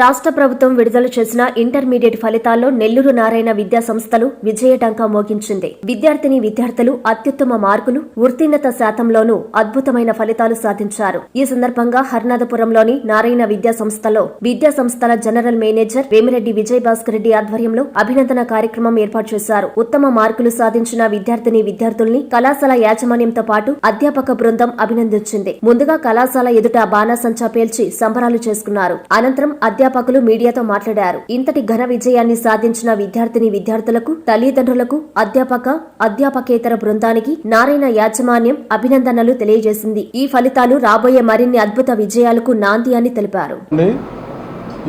రాష్ట్ర ప్రభుత్వం విడుదల చేసిన ఇంటర్మీడియట్ ఫలితాల్లో నెల్లూరు నారాయణ విద్యా సంస్థలు విజయటంకా మోగించింది. విద్యార్థిని విద్యార్థులు అత్యుత్తమ మార్కులు ఉత్తీర్ణత శాతంలోనూ అద్భుతమైన ఫలితాలు సాధించారు. ఈ సందర్భంగా హర్నాథపురంలోని నారాయణ విద్యా సంస్థలో విద్యా సంస్థల జనరల్ మేనేజర్ వేమిరెడ్డి విజయ్ భాస్కర్ రెడ్డి ఆధ్వర్యంలో అభినందన కార్యక్రమం ఏర్పాటు చేశారు. ఉత్తమ మార్కులు సాధించిన విద్యార్థిని విద్యార్థుల్ని కళాశాల యాజమాన్యంతో పాటు అధ్యాపక బృందం అభినందించింది. ముందుగా కళాశాల ఎదుట బాణాసంచా పేల్చి సంబరాలు చేసుకున్నారు. అనంతరం అధ్యాపకులు మీడియాతో మాట్లాడారు. ఇంతటి ఘన విజయాన్ని సాధించిన విద్యార్థిని విద్యార్థులకు తల్లిదండ్రులకు అధ్యాపక అధ్యాపకేతర బృందానికి నారాయణ యాజమాన్యం అభినందనలు తెలియజేసింది. ఈ ఫలితాలు రాబోయే మరిన్ని అద్భుత విజయాలకు నాంది అని తెలిపారు.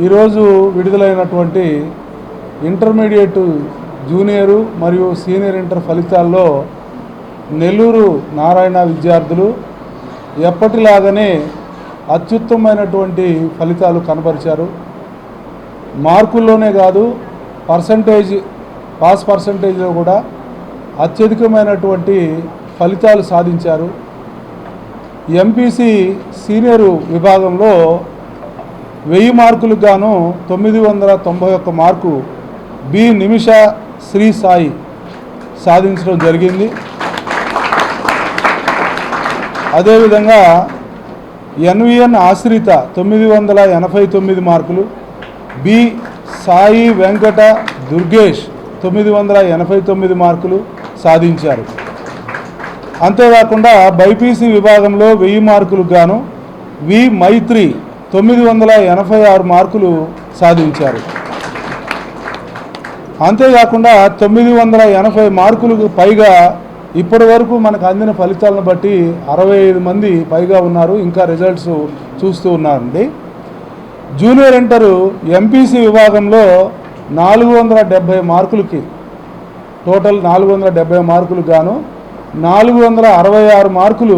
ఈరోజు విడుదలైనటువంటి ఇంటర్మీడియట్ జూనియరు మరియు సీనియర్ ఇంటర్ ఫలితాల్లో నెల్లూరు నారాయణ విద్యార్థులు ఎప్పటిలాగానే అత్యుత్తమైనటువంటి ఫలితాలు కనబరిచారు. మార్కుల్లోనే కాదు పర్సంటేజ్ పాస్ పర్సంటేజ్లో కూడా అత్యధికమైనటువంటి ఫలితాలు సాధించారు. ఎంపీసీ సీనియరు విభాగంలో వెయ్యి మార్కులకు గాను తొమ్మిది వందల తొంభై ఒక్క మార్కు బి నిమిష శ్రీ సాయి సాధించడం జరిగింది. అదేవిధంగా ఎన్విఎన్ ఆశ్రిత తొమ్మిది వందల ఎనభై తొమ్మిది మార్కులు బి. సాయి వెంకట దుర్గేష్ తొమ్మిది వందల ఎనభై తొమ్మిది మార్కులు సాధించారు. అంతేకాకుండా బైపీసీ విభాగంలో వెయ్యి మార్కులకు గాను వి. మైత్రి తొమ్మిది వందల ఎనభై ఆరు మార్కులు సాధించారు. అంతేకాకుండా తొమ్మిది వందల ఎనభై మార్కులకు పైగా ఇప్పటి వరకు మనకు అందిన ఫలితాలను బట్టి అరవై ఐదు మంది పైగా ఉన్నారు. ఇంకా రిజల్ట్స్ చూస్తూ ఉన్నారండి జూనియర్ ఇంటరు ఎంపీసీ విభాగంలో నాలుగు వందల డెబ్భై మార్కులకి టోటల్ నాలుగు వందల డెబ్బై మార్కులు గాను నాలుగు వందల అరవై ఆరు మార్కులు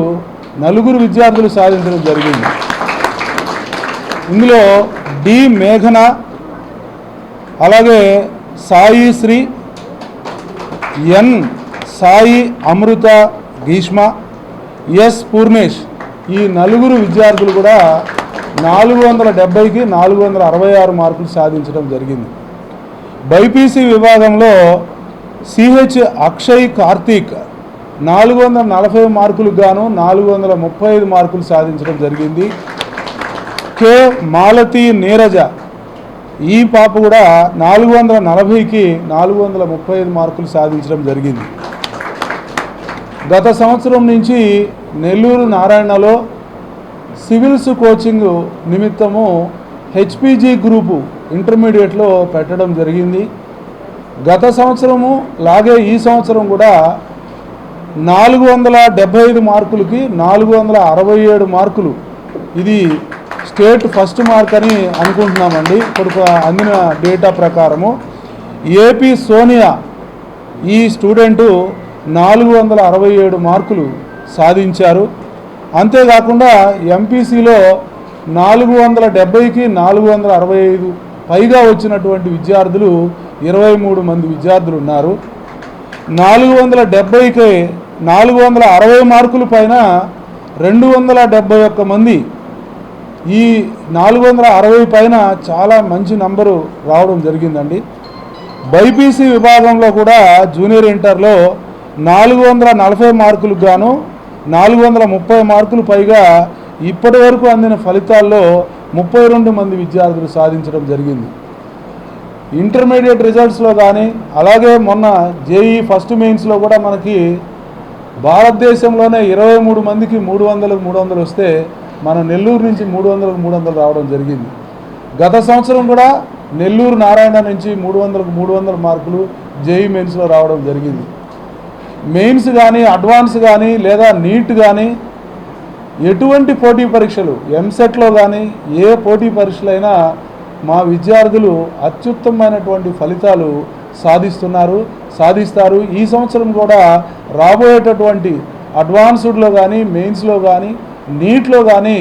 నలుగురు విద్యార్థులు సాధించడం జరిగింది. ఇందులో డి మేఘన అలాగే సాయి శ్రీ ఎన్ సాయి అమృత గ్రీష్మ ఎస్ పూర్ణేష్ ఈ నలుగురు విద్యార్థులు కూడా నాలుగు వందల డెబ్బైకి నాలుగు వందల అరవై ఆరు మార్కులు సాధించడం జరిగింది. బైపీసీ విభాగంలో సిహెచ్ అక్షయ్ కార్తీక్ నాలుగు వందల నలభై మార్కులకు గాను నాలుగు వందల ముప్పై ఐదు మార్కులు సాధించడం జరిగింది. కె మాలతి నీరజ ఈ పాప కూడా నాలుగు వందల నలభైకి నాలుగు వందల ముప్పై ఐదు మార్కులు సాధించడం జరిగింది. గత సంవత్సరం నుంచి నెల్లూరు నారాయణలో సివిల్స్ కోచింగ్ నిమిత్తము హెచ్పిజీ గ్రూపు ఇంటర్మీడియట్లో పెట్టడం జరిగింది. గత సంవత్సరము లాగే ఈ సంవత్సరం కూడా నాలుగు వందల డెబ్బై ఐదు మార్కులకి నాలుగు వందల అరవై ఏడు మార్కులు. ఇది స్టేట్ ఫస్ట్ మార్క్ అని అనుకుంటున్నామండి. ఇప్పుడు అందిన డేటా ప్రకారము. ఏపీ సోనియా ఈ స్టూడెంటు నాలుగు వందల అరవై ఏడు మార్కులు సాధించారు. అంతేకాకుండా ఎంపీసీలో నాలుగు వందల డెబ్బైకి నాలుగు వందల అరవై ఐదు పైగా వచ్చినటువంటి విద్యార్థులు ఇరవై మూడు మంది విద్యార్థులు ఉన్నారు. నాలుగు వందల డెబ్బైకి నాలుగు వందల అరవై మార్కుల పైన రెండు వందల డెబ్బై ఒక్క మంది ఈ నాలుగు వందల అరవై పైన చాలా మంచి నంబరు రావడం జరిగిందండి. బైపీసీ విభాగంలో కూడా జూనియర్ ఇంటర్లో నాలుగు వందల నలభై మార్కులకు గాను నాలుగు వందల ముప్పై మార్కులు పైగా ఇప్పటి వరకు అందిన ఫలితాల్లో ముప్పై రెండు మంది విద్యార్థులు సాధించడం జరిగింది. ఇంటర్మీడియట్ రిజల్ట్స్లో కానీ అలాగే మొన్న జేఈ ఫస్ట్ మెయిన్స్లో కూడా మనకి భారతదేశంలోనే ఇరవై మూడు మందికి మూడు వందలకు మూడు వందలు వస్తే మన నెల్లూరు నుంచి మూడు వందలకు మూడు వందలు రావడం జరిగింది. గత సంవత్సరం కూడా నెల్లూరు నారాయణ నుంచి మూడు వందలకు మూడు వందల మార్కులు జేఈ మెయిన్స్లో రావడం జరిగింది. మెయిన్స్ కానీ అడ్వాన్స్ కానీ లేదా నీట్ కానీ ఎటువంటి పోటీ పరీక్షలు ఎంసెట్లో కానీ ఏ పోటీ పరీక్షలైనా మా విద్యార్థులు అత్యుత్తమైనటువంటి ఫలితాలు సాధిస్తున్నారు సాధిస్తారు. ఈ సంవత్సరం కూడా రాబోయేటటువంటి అడ్వాన్స్డ్లో కానీ మెయిన్స్లో కానీ నీట్లో కానీ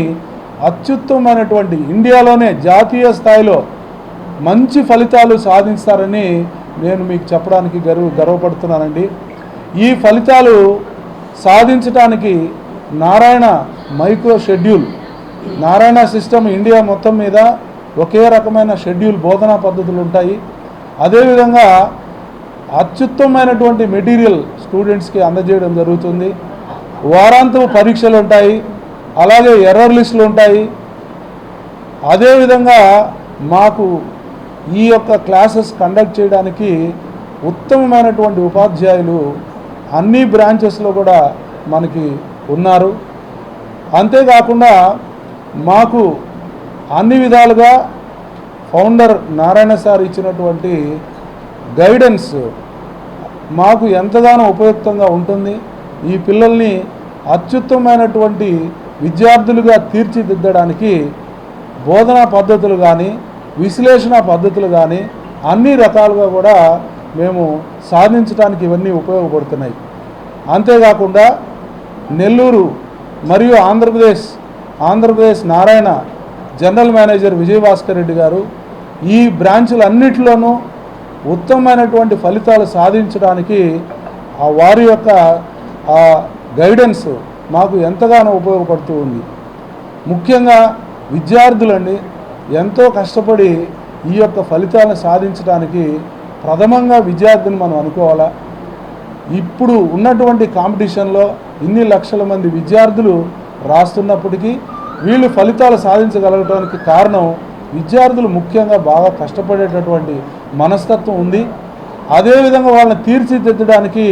అత్యుత్తమైనటువంటి ఇండియాలోనే జాతీయ స్థాయిలో మంచి ఫలితాలు సాధిస్తారని నేను మీకు చెప్పడానికి గర్వ గర్వపడుతున్నానండి. ఈ ఫలితాలు సాధించడానికి Narayana micro schedule Narayana system India మొత్తం మీద ఒకే రకమైన షెడ్యూల్ బోధనా పద్ధతులు ఉంటాయి. అదేవిధంగా అత్యుత్తమైనటువంటి మెటీరియల్ స్టూడెంట్స్కి అందజేయడం జరుగుతుంది. వారాంతపు పరీక్షలు ఉంటాయి అలాగే ఎర్రర్ లిస్టులు ఉంటాయి. అదేవిధంగా మాకు ఈ యొక్క క్లాసెస్ కండక్ట్ చేయడానికి ఉత్తమమైనటువంటి ఉపాధ్యాయులు అన్ని బ్రాంచెస్లో కూడా మనకి ఉన్నారు. అంతేకాకుండా మాకు అన్ని విధాలుగా ఫౌండర్ నారాయణ సార్ ఇచ్చినటువంటి గైడెన్స్ మాకు ఎంతగానో ఉపయుక్తంగా ఉంటుంది. ఈ పిల్లల్ని అత్యుత్తమైనటువంటి విద్యార్థులుగా తీర్చిదిద్దడానికి బోధనా పద్ధతులు కానీ విశ్లేషణ పద్ధతులు కానీ అన్ని రకాలుగా కూడా మేము సాధించడానికి ఇవన్నీ ఉపయోగపడుతున్నాయి. అంతేకాకుండా నెల్లూరు మరియు ఆంధ్రప్రదేశ్ ఆంధ్రప్రదేశ్ నారాయణ జనరల్ మేనేజర్ విజయభాస్కర్ రెడ్డి గారు ఈ బ్రాంచులన్నిటిలోనూ ఉత్తమమైనటువంటి ఫలితాలు సాధించడానికి ఆ వారి యొక్క ఆ గైడెన్స్ మాకు ఎంతగానో ఉపయోగపడుతూ ఉంది. ముఖ్యంగా విద్యార్థులండి ఎంతో కష్టపడి ఈ యొక్క ఫలితాలను సాధించడానికి ప్రథమంగా విద్యార్థిని మనం అనుకోవాలా? ఇప్పుడు ఉన్నటువంటి కాంపిటీషన్లో ఇన్ని లక్షల మంది విద్యార్థులు రాస్తున్నప్పటికీ వీళ్ళు ఫలితాలు సాధించగలగడానికి కారణం విద్యార్థులు ముఖ్యంగా బాగా కష్టపడేటటువంటి మనస్తత్వం ఉంది. అదేవిధంగా వాళ్ళని తీర్చిదిద్దడానికి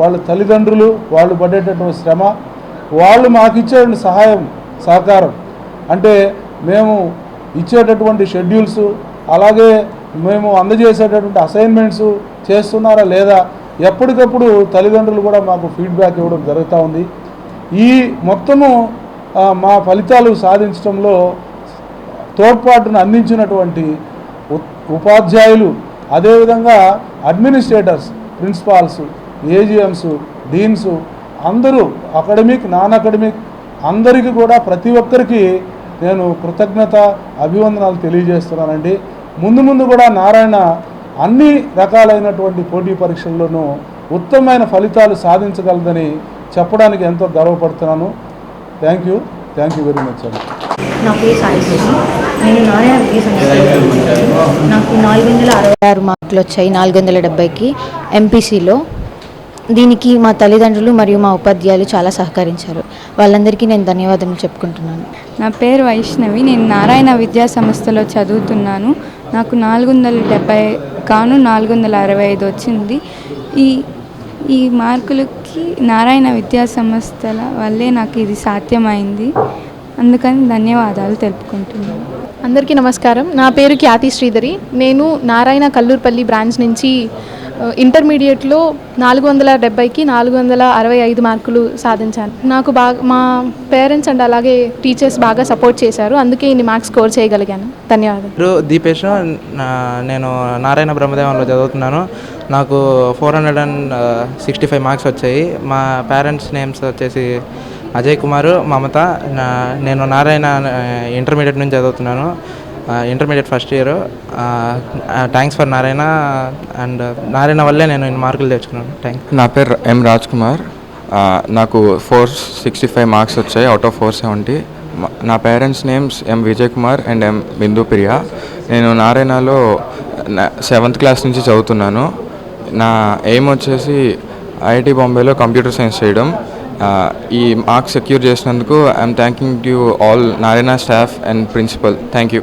వాళ్ళ తల్లిదండ్రులు వాళ్ళు పడేటటువంటి శ్రమ వాళ్ళు మాకు ఇచ్చేటువంటి సహాయం సహకారం. అంటే మేము ఇచ్చేటటువంటి షెడ్యూల్స్ అలాగే మేము అందజేసేటటువంటి అసైన్మెంట్స్ చేస్తున్నారా లేదా ఎప్పటికప్పుడు తల్లిదండ్రులు కూడా మాకు ఫీడ్బ్యాక్ ఇవ్వడం జరుగుతూ ఉంది. ఈ మొత్తము మా ఫలితాలు సాధించడంలో తోడ్పాటును అందించినటువంటి ఉపాధ్యాయులు అదేవిధంగా అడ్మినిస్ట్రేటర్స్ ప్రిన్సిపాల్స్ ఏజిఎమ్స్ డీన్స్ అందరూ అకాడమిక్ నాన్ అకాడమిక్ అందరికీ కూడా ప్రతి ఒక్కరికి నేను కృతజ్ఞత అభివందనాలు తెలియజేస్తున్నానండి. ముందు ముందు కూడా నారాయణ అన్ని రకాలైనటువంటి పోటీ పరీక్షల్లోనూ ఉత్తమమైన ఫలితాలు సాధించగలదని చెప్పడానికి ఎంతో గర్వపడుతున్నాను. Thank you thank you very much అండి నా పేరు సాయి నేను నారాయణ నాకు నాలుగు వందల అరవై ఆరు మార్కులు వచ్చాయి. నాలుగు వందల డెబ్బైకి ఎంపీసీలో దీనికి మా తల్లిదండ్రులు మరియు మా ఉపాధ్యాయులు చాలా సహకరించారు. వాళ్ళందరికీ నేను ధన్యవాదాలు చెప్పుకుంటున్నాను. నా పేరు వైష్ణవి. నేను నారాయణ విద్యా సంస్థలో చదువుతున్నాను. నాకు నాలుగు వందల డెబ్బై కాను నాలుగు వందల అరవై ఐదు వచ్చింది. ఈ ఈ మార్కులకి నారాయణ విద్యా సంస్థల వల్లే నాకు ఇది సాధ్యమైంది. అందుకని ధన్యవాదాలు తెలుపుకుంటున్నాను. అందరికీ నమస్కారం. నా పేరు ఖ్యాతి శ్రీధరి. నేను నారాయణ కల్లూర్పల్లి బ్రాంచ్ నుంచి ఇంటర్మీడియట్లో నాలుగు వందల డెబ్బైకి నాలుగు వందల అరవై ఐదు మార్కులు సాధించాను. నాకు బాగా మా పేరెంట్స్ అండ్ అలాగే టీచర్స్ బాగా సపోర్ట్ చేశారు. అందుకే ఇన్ని మార్క్స్ స్కోర్ చేయగలిగాను. ధన్యవాదాలు. దీపేష్ నేను నారాయణ బ్రహ్మదేవంలో చదువుతున్నాను. నాకు four hundred and sixty five marks వచ్చాయి. మా పేరెంట్స్ నేమ్స్ వచ్చేసి అజయ్ కుమార్ మమత నా- నేను నారాయణ ఇంటర్మీడియట్ నుంచి చదువుతున్నాను. Intermediate first year thanks for Narayana and Narayana వల్లే నేను ఇన్ని మార్కులు తెచ్చుకున్నాను. థ్యాంక్ నా పేరు ఎం రాజ్ కుమార్ నాకు ఫోర్ సిక్స్టీ ఫైవ్ మార్క్స్ వచ్చాయి అవుట్ ఆఫ్ ఫోర్ సెవెంటీ నా parents names M Vijay Kumar and M Bindu Priya నేను నారాయణలో సెవెంత్ క్లాస్ నుంచి చదువుతున్నాను. నా ఎయిమ్ వచ్చేసి ఐఐటి బాంబేలో కంప్యూటర్ సైన్స్ చేయడం. ఈ మార్క్స్ సెక్యూర్ చేసినందుకు I'm thanking you all Narayana staff and principal thank you